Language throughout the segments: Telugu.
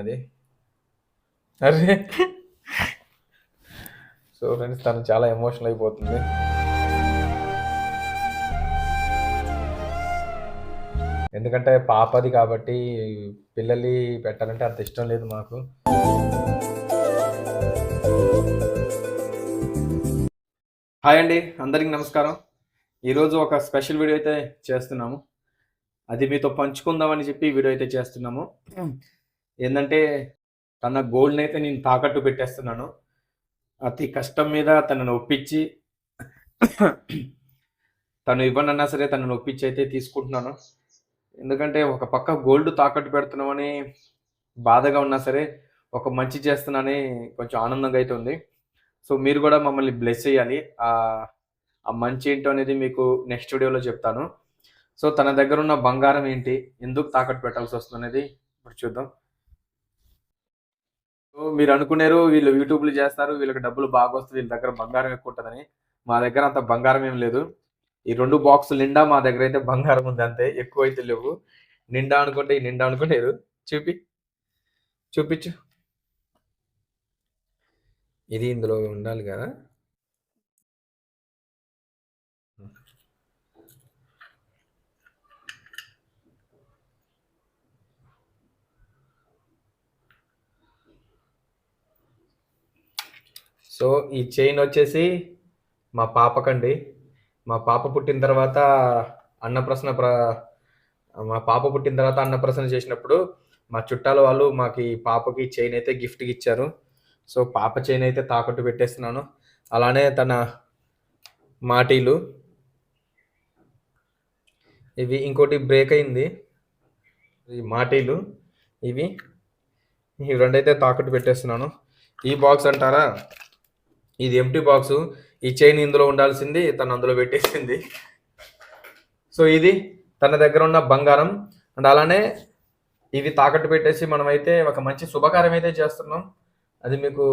అది? అరే. సో ఫ్రెండ్స్ తను చాలా ఎమోషనల్ అయిపోతుంది. ఎందుకంటే పాపది కాబట్టి పిల్లలి పెట్టాలంటే అంత ఇష్టం లేదు మాకు. హాయ్ అండి అందరికి నమస్కారం. ఈరోజు ఒక స్పెషల్ వీడియో అయితే చేస్తున్నాము. అది మీతో పంచుకుందామని చెప్పి వీడియో అయితే చేస్తున్నాము. ఏంటంటే తన గోల్డ్ని అయితే నేను తాకట్టు పెట్టేస్తున్నాను. అతి కష్టం మీద తనను ఒప్పించి తను ఇవ్వనన్నా సరే తనను ఒప్పించి అయితే తీసుకుంటున్నాను. ఎందుకంటే ఒక పక్క గోల్డ్ తాకట్టు పెడుతున్నామని బాధగా ఉన్నా సరే ఒక మంచి చేస్తున్నానని కొంచెం ఆనందంగా అయితే ఉంది. సో మీరు కూడా మమ్మల్ని బ్లెస్ చేయాలి. ఆ మంచి ఏంటో అనేది మీకు నెక్స్ట్ వీడియోలో చెప్తాను. సో తన దగ్గర ఉన్న బంగారం ఏంటి? ఎందుకు తాకట్టు పెట్టాల్సి వస్తుంది అనేది ఇప్పుడు చూద్దాం. మీరు అనుకున్నారు వీళ్ళు యూట్యూబ్లు చేస్తారు వీళ్ళకి డబ్బులు బాగా వస్తుంది వీళ్ళ దగ్గర బంగారం ఎక్కువ ఉంటుందని. మా దగ్గర అంత బంగారం ఏం లేదు. ఈ రెండు బాక్సులు నిండా మా దగ్గర అయితే బంగారం ఉంది అంతే ఎక్కువ అయితే లేవు. నిండా అనుకుంటే ఈ నిండా అనుకుంటారు. చూపి చూపించు. ఇది ఇందులో ఉండాలి కదా. సో ఈ చైన్ వచ్చేసి మా పాపకండి. మా పాప పుట్టిన తర్వాత అన్నప్రసన ప్ర మా పాప పుట్టిన తర్వాత అన్నప్రసన చేసినప్పుడు మా చుట్టాల వాళ్ళు మాకు ఈ పాపకి చైన్ అయితే గిఫ్ట్కి ఇచ్చారు. సో పాప చైన్ అయితే తాకట్టు పెట్టేస్తున్నాను. అలానే తన మాటీలు. ఇవి ఇంకోటి బ్రేక్ అయింది. ఈ మాటీలు ఇవి ఈ రెండైతే తాకట్టు పెట్టేస్తున్నాను. ఈ బాక్స్ అంటారా? ఇది ఎంటీ బాక్స్ ఈ చైన్ ఇందులో ఉండాల్సింది తను అందులో పెట్టేసింది. సో ఇది తన దగ్గర ఉన్న బంగారం. అండ్ అలానే ఇవి తాకట్టు పెట్టేసి మనమైతే ఒక మంచి శుభకార్యం అయితే చేస్తున్నాం. అది మీకు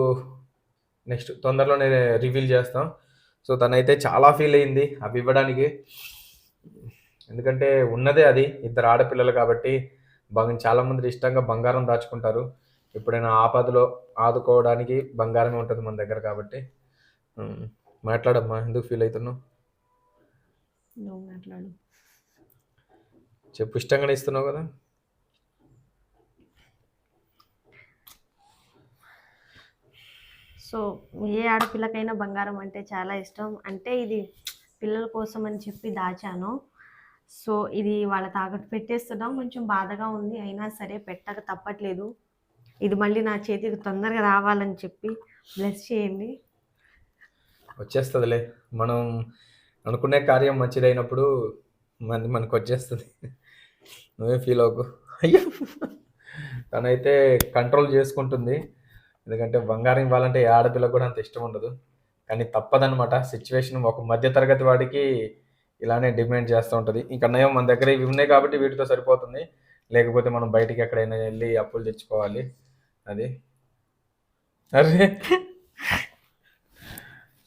నెక్స్ట్ తొందరలోనే రివీల్ చేస్తాం. సో తనైతే చాలా ఫీల్ అయింది అవి ఇవ్వడానికి. ఎందుకంటే ఉన్నదే అది ఇద్దరు ఆడపిల్లలు కాబట్టి బాగా చాలామంది ఇష్టంగా బంగారం దాచుకుంటారు. ఎప్పుడైనా ఆపదలో ఆదుకోవడానికి బంగారమే ఉంటుంది మన దగ్గర కాబట్టి. మాట్లాడమ్మా ఎందుకు ఫీల్ అవుతున్నావు? మాట్లాడు. చెప్పు ఇష్టంగానే ఇస్తున్నావు కదా? సో ఏ ఆడపిల్లకైనా బంగారం అంటే చాలా ఇష్టం. అంటే ఇది పిల్లల కోసం అని చెప్పి దాచాను. సో ఇది వాళ్ళ తాకట్టు పెట్టేస్తున్నాం. కొంచెం బాధగా ఉంది. అయినా సరే పెట్టక తప్పట్లేదు. ఇది మళ్ళీ నా చేతికి తొందరగా రావాలని చెప్పి బ్లెస్ చేయండి. వచ్చేస్తుందిలే. మనం అనుకునే కార్యం మంచిదైనప్పుడు మన మనకు వచ్చేస్తుంది. నువ్వే ఫీల్ అవ్వకు అయ్యో! తనైతే కంట్రోల్ చేసుకుంటుంది. ఎందుకంటే బంగారం ఇవ్వాలంటే ఏ ఆడపిల్లకు కూడా అంత ఇష్టం ఉండదు. కానీ తప్పదనమాట సిచ్యువేషన్ ఒక మధ్య తరగతి వాడికి ఇలానే డిమాండ్ చేస్తూ ఉంటుంది. ఇంకా నయం మన దగ్గర ఇవి ఉన్నాయి కాబట్టి వీటితో సరిపోతుంది. లేకపోతే మనం బయటికి ఎక్కడైనా వెళ్ళి అప్పులు తెచ్చుకోవాలి. అది? అరే.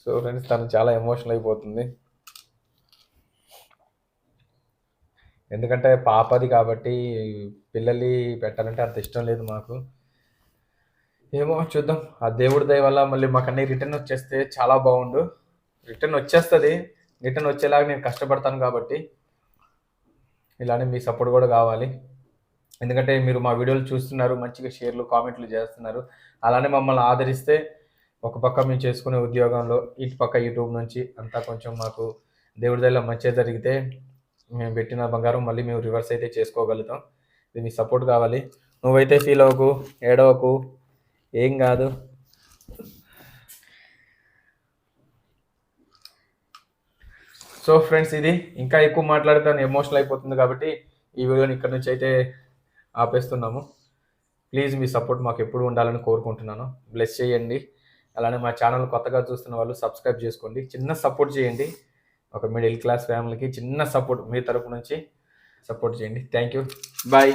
సో ఫ్రెండ్స్ తను చాలా ఎమోషనల్ అయిపోతుంది. ఎందుకంటే పాపది కాబట్టి పిల్లల్ని పెట్టాలంటే అంత ఇష్టం లేదు మాకు. ఏమో చూద్దాం. ఆ దేవుడి దయ వల్ల మళ్ళీ మాకు అన్ని రిటర్న్ వచ్చేస్తే చాలా బాగుండు. రిటర్న్ వచ్చేస్తుంది. రిటర్న్ వచ్చేలాగా నేను కష్టపడతాను కాబట్టి ఇలానే మీ సపోర్ట్ కూడా కావాలి. ఎందుకంటే మీరు మా వీడియోలు చూస్తున్నారు మంచిగా షేర్లు కామెంట్లు చేస్తున్నారు. అలానే మమ్మల్ని ఆదరిస్తే ఒక పక్క మేము చేసుకునే ఉద్యోగంలో ఇటు పక్క యూట్యూబ్ నుంచి అంతా కొంచెం మాకు దేవుడి దగ్గర మంచిగా జరిగితే మేము పెట్టిన బంగారం మళ్ళీ మేము రివర్స్ అయితే చేసుకోగలుగుతాం. ఇది మీ సపోర్ట్ కావాలి. నువ్వైతే ఫీల్ అవ్వకు ఏడవకు ఏం కాదు. సో ఫ్రెండ్స్ ఇది ఇంకా ఎక్కువ మాట్లాడితే ఎమోషనల్ అయిపోతుంది కాబట్టి ఈ వీడియోని ఇక్కడ నుంచి అయితే ఆపేస్తున్నాము. ప్లీజ్ మీ సపోర్ట్ మాకు ఎప్పుడు ఉండాలని కోరుకుంటున్నాను. బ్లెస్ చేయండి. అలానే మా ఛానల్ కొత్తగా చూస్తున్న వాళ్ళు సబ్స్క్రైబ్ చేసుకోండి. చిన్న సపోర్ట్ చేయండి. ఒక మిడిల్ క్లాస్ ఫ్యామిలీకి చిన్న సపోర్ట్ మీ తరపు నుంచి సపోర్ట్ చేయండి. Thank you bye